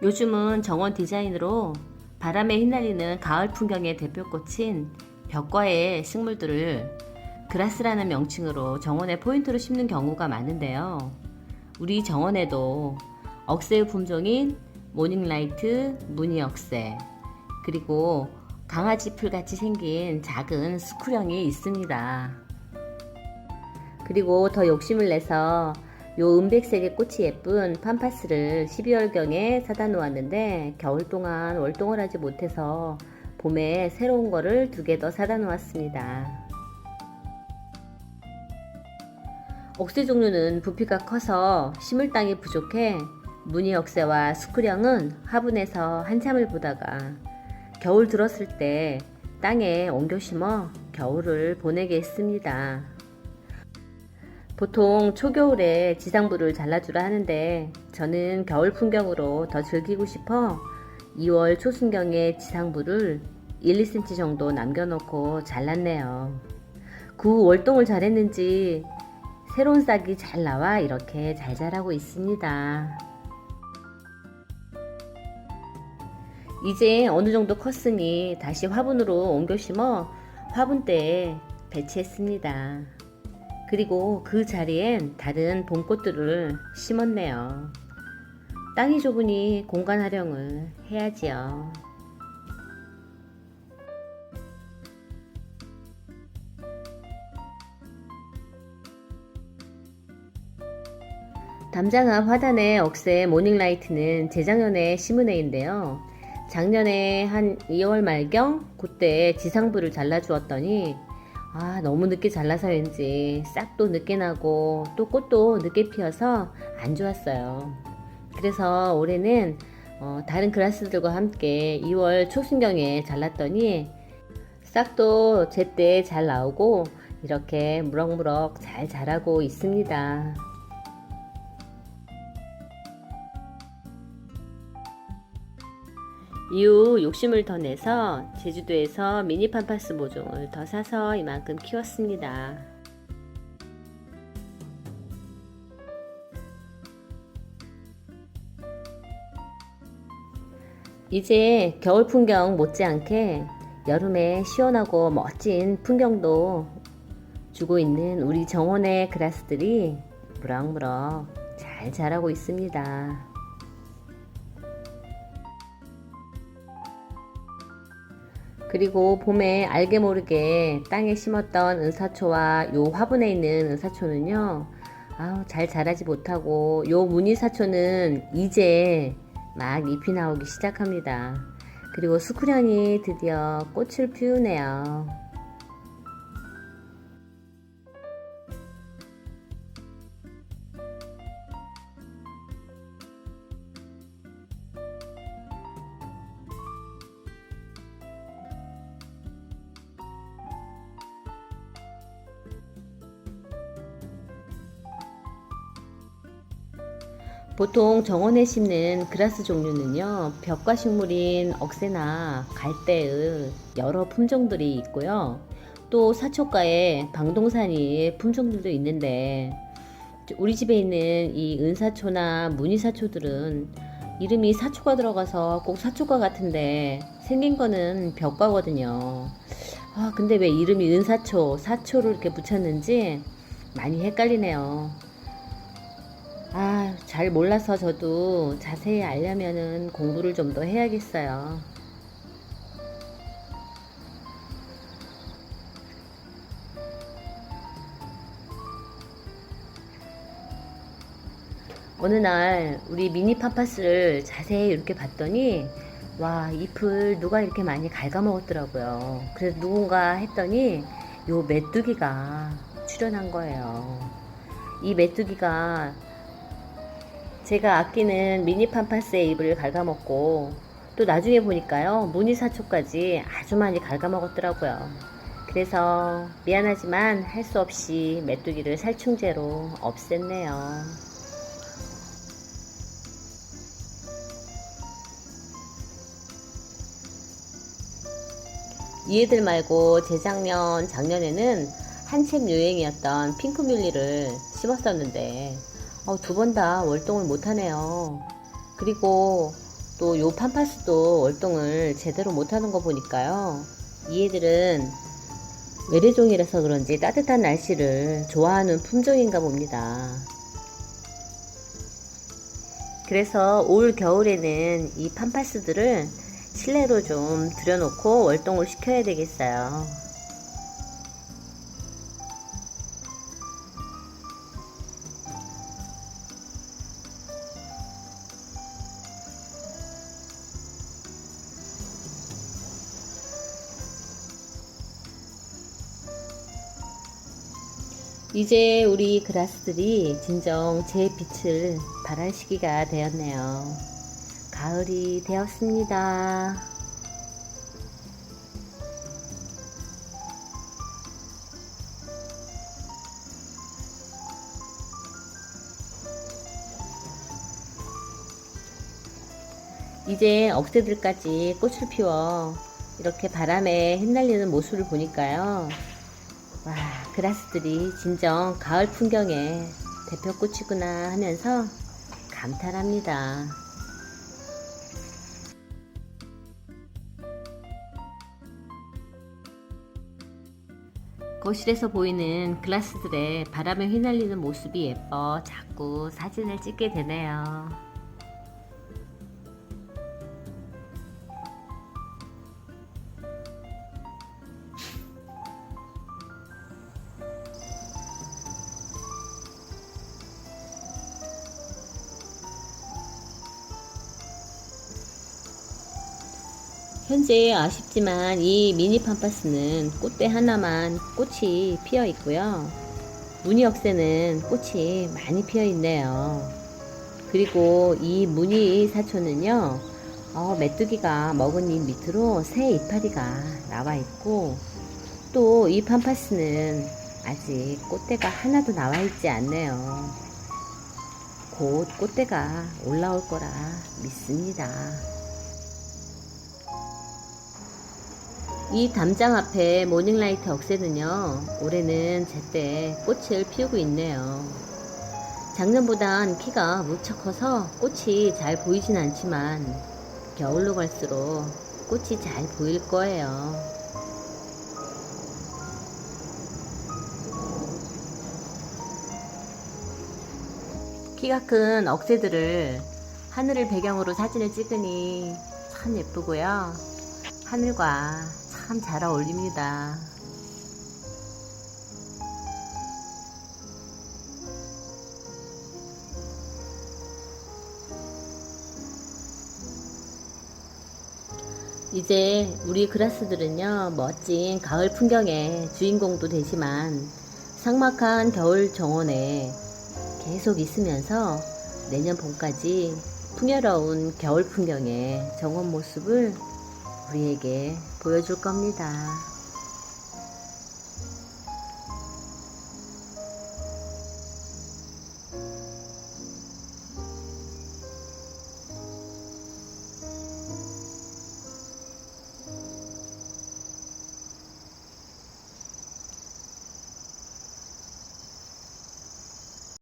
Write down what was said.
요즘은 정원 디자인으로 바람에 휘날리는 가을 풍경의 대표꽃인 벽과의 식물들을 그라스라는 명칭으로 정원에 포인트로 심는 경우가 많은데요. 우리 정원에도 억새의 품종인 모닝라이트, 무늬억새, 그리고 강아지 풀 같이 생긴 작은 수쿠령이 있습니다. 그리고 더 욕심을 내서 요 은백색의 꽃이 예쁜 팜파스를 12월경에 사다 놓았는데 겨울 동안 월동을 하지 못해서 봄에 새로운 거를 두 개 더 사다 놓았습니다. 옥새 종류는 부피가 커서 심을 땅이 부족해 무늬 억새와 수크령은 화분에서 한참을 보다가 겨울 들었을 때 땅에 옮겨 심어 겨울을 보내게 했습니다. 보통 초겨울에 지상부를 잘라주라 하는데 저는 겨울 풍경으로 더 즐기고 싶어 2월 초순경에 지상부를 1, 2cm 정도 남겨놓고 잘랐네요. 구 월동을 잘했는지 새로운 싹이 잘 나와 이렇게 잘 자라고 있습니다. 이제 어느 정도 컸으니 다시 화분으로 옮겨 심어 화분대에 배치했습니다. 그리고 그 자리엔 다른 봄꽃들을 심었네요. 땅이 좁으니 공간 활용을 해야지요. 담장 앞 화단의 억새 모닝라이트는 재작년에 심은 애인데요. 작년에 한 2월 말경 그때 지상부를 잘라주었더니 아 너무 늦게 잘라서인지 싹도 늦게 나고 또 꽃도 늦게 피어서 안 좋았어요. 그래서 올해는 어, 다른 그라스들과 함께 2월 초순경에 잘랐더니 싹도 제때 잘 나오고 이렇게 무럭무럭 잘 자라고 있습니다. 이후 욕심을 더 내서 제주도에서 미니 팜파스 모종을 더 사서 이만큼 키웠습니다. 이제 겨울 풍경 못지않게 여름에 시원하고 멋진 풍경도 주고 있는 우리 정원의 그라스들이 무럭무럭 잘 자라고 있습니다. 그리고 봄에 알게 모르게 땅에 심었던 은사초와 요 화분에 있는 은사초는요, 아우, 잘 자라지 못하고, 요 무늬사초는 이제 막 잎이 나오기 시작합니다. 그리고 수쿠령이 드디어 꽃을 피우네요. 보통 정원에 심는 그라스 종류는요, 벽과 식물인 억새나 갈대의 여러 품종들이 있고요. 또 사초가에 방동산이 품종들도 있는데, 우리 집에 있는 이 은사초나 무늬사초들은 이름이 사초가 들어가서 꼭 사초가 같은데 생긴 거는 벽과거든요. 아, 근데 왜 이름이 은사초, 사초를 이렇게 붙였는지 많이 헷갈리네요. 아, 잘 몰라서 저도 자세히 알려면은 공부를 좀 더 해야겠어요. 어느 날 우리 미니 파파스를 자세히 이렇게 봤더니 와 잎을 누가 이렇게 많이 갉아먹었더라고요. 그래서 누군가 했더니 요 메뚜기가 출연한 거예요. 이 메뚜기가 제가 아끼는 미니 팜파스의 잎을 갉아먹고 또 나중에 보니까요 무늬사초까지 아주 많이 갉아먹었더라고요. 그래서 미안하지만 할 수 없이 메뚜기를 살충제로 없앴네요. 이 애들 말고 재작년, 작년에는 한참 유행이었던 핑크뮬리를 심었었는데 어, 두 번 다 월동을 못하네요. 그리고 또요 팜파스도 월동을 제대로 못하는 거 보니까요. 이 애들은 외래종이라서 그런지 따뜻한 날씨를 좋아하는 품종인가 봅니다. 그래서 올 겨울에는 이 팜파스들을 실내로 좀 들여놓고 월동을 시켜야 되겠어요. 이제 우리 그라스들이 진정 제 빛을 발할 시기가 되었네요. 가을이 되었습니다. 이제 억새들까지 꽃을 피워 이렇게 바람에 흩날리는 모습을 보니까요. 와, 그라스들이 진정 가을 풍경의 대표꽃이구나 하면서 감탄합니다. 거실에서 보이는 글라스들의 바람에 휘날리는 모습이 예뻐 자꾸 사진을 찍게 되네요. 현재 아쉽지만 이 미니 팜파스는 꽃대 하나만 꽃이 피어 있고요. 무늬 억새는 꽃이 많이 피어 있네요. 그리고 이 무늬 사초는요, 어, 메뚜기가 먹은 잎 밑으로 새 이파리가 나와 있고, 또 이 팜파스는 아직 꽃대가 하나도 나와 있지 않네요. 곧 꽃대가 올라올 거라 믿습니다. 이 담장 앞에 모닝라이트 억새는요, 올해는 제때 꽃을 피우고 있네요. 작년보단 키가 무척 커서 꽃이 잘 보이진 않지만, 겨울로 갈수록 꽃이 잘 보일 거예요. 키가 큰 억새들을 하늘을 배경으로 사진을 찍으니 참 예쁘고요. 하늘과 참 잘 어울립니다. 이제 우리 그라스들은요, 멋진 가을 풍경의 주인공도 되지만, 삭막한 겨울 정원에 계속 있으면서 내년 봄까지 풍요로운 겨울 풍경의 정원 모습을 우리에게 보여줄 겁니다.